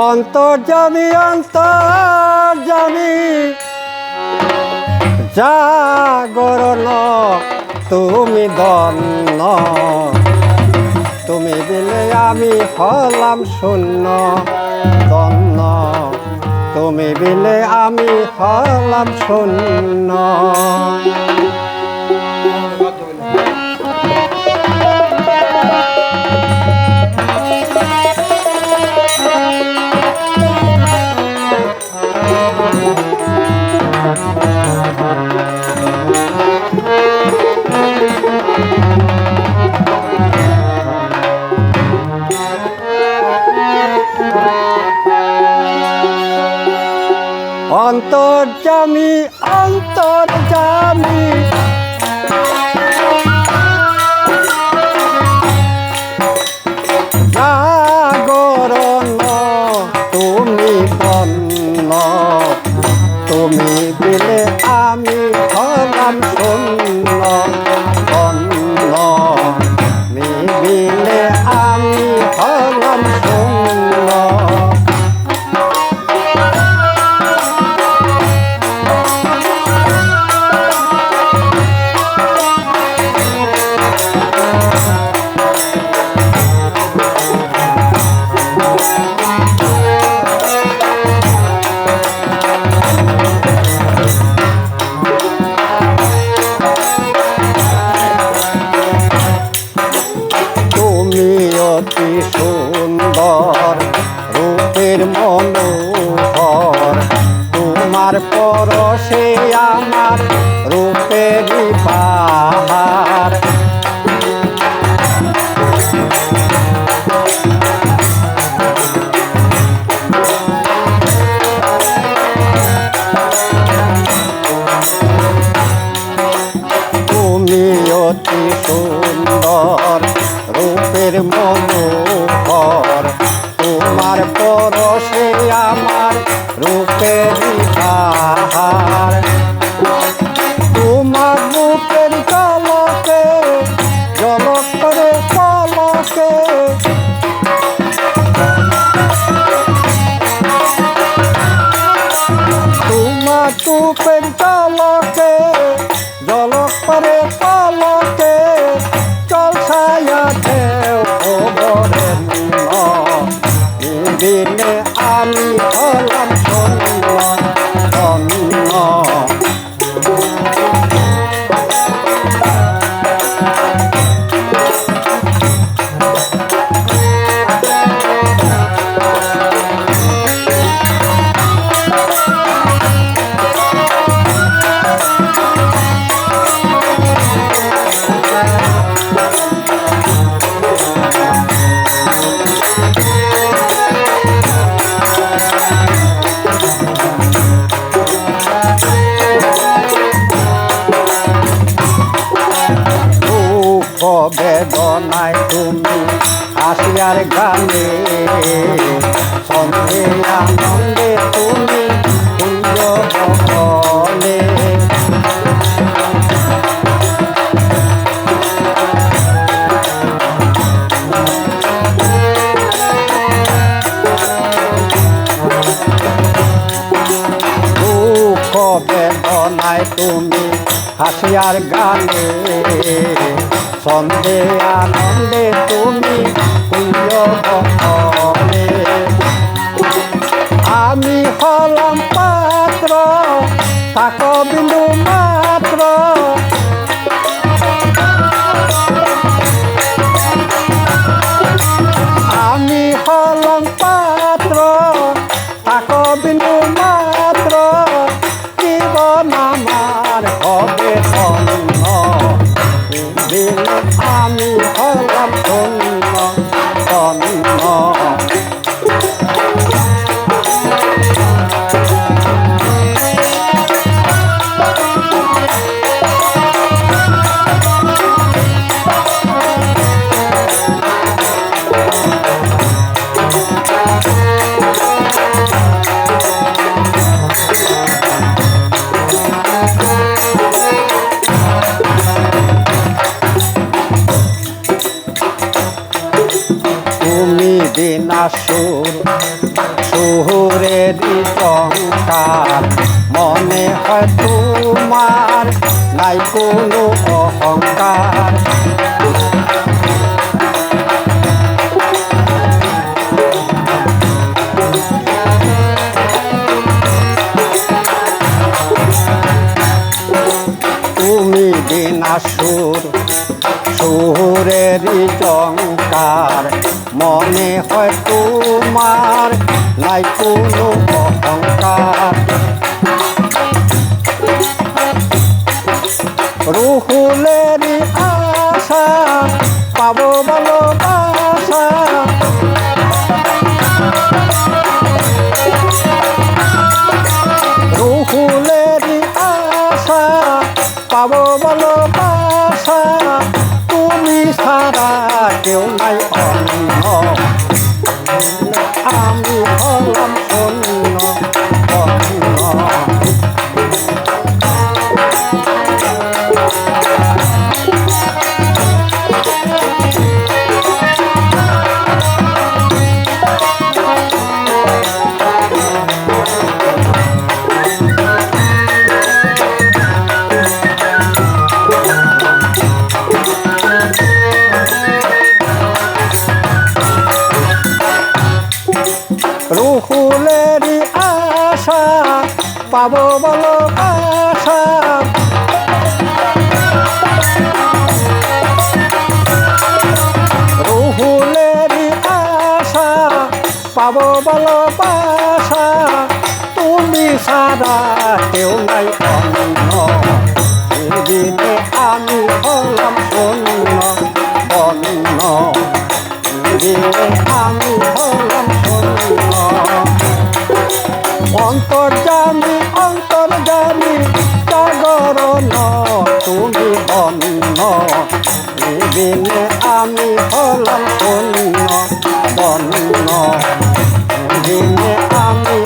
অন্তর্জামি অন্তর্জামি জাগরণ, তুমি দন্ন তুমি দিলে আমি হলাম শূন্য দন্ন তুমি বিলে আমি হলাম শূন্য। অন্তর্জামি অন্তর্জামি আমার রূপের পাহাড় তুমি অতি সুন্দর রূপের মনোহর। তোমার পরশে আমার রূপের রূপের কলকে জলক করে কলকে চল ছায়া ঢেউ খবরের দিনে আমি হলাম শূন্য অন্য হাসিয়ার গানে সন্ধে আনন্দে তুমি কুঞ্জ বলে দুঃখ বেদনায় তুমি হাসিয়ার গানে সন্ধে আনন্দে তুমি আমি হলাম পাত্র থাক আমি তুমি বিনা সুর সুরেরই মনে হয় তোমার নাই কোনো অহংকার। তুমি বিনা সুর সুরেরই জঙ্কার মনে হয় তোমার নাই কোনো অহংকার। রুহুলেরই আশা, পাবো বলো আশা। রুহুলেরই আশা, পাবো বলো পাশা তুমি সারা কেউ নাই অন্য। দিনে আমি হলাম শূন্য বন্য দিনে আমি হলাম অন্তর্জামী অন্তর্জামী সাগর তুমি বন্য দিনে আমি হলাম বন্য বন্য দিনে আমি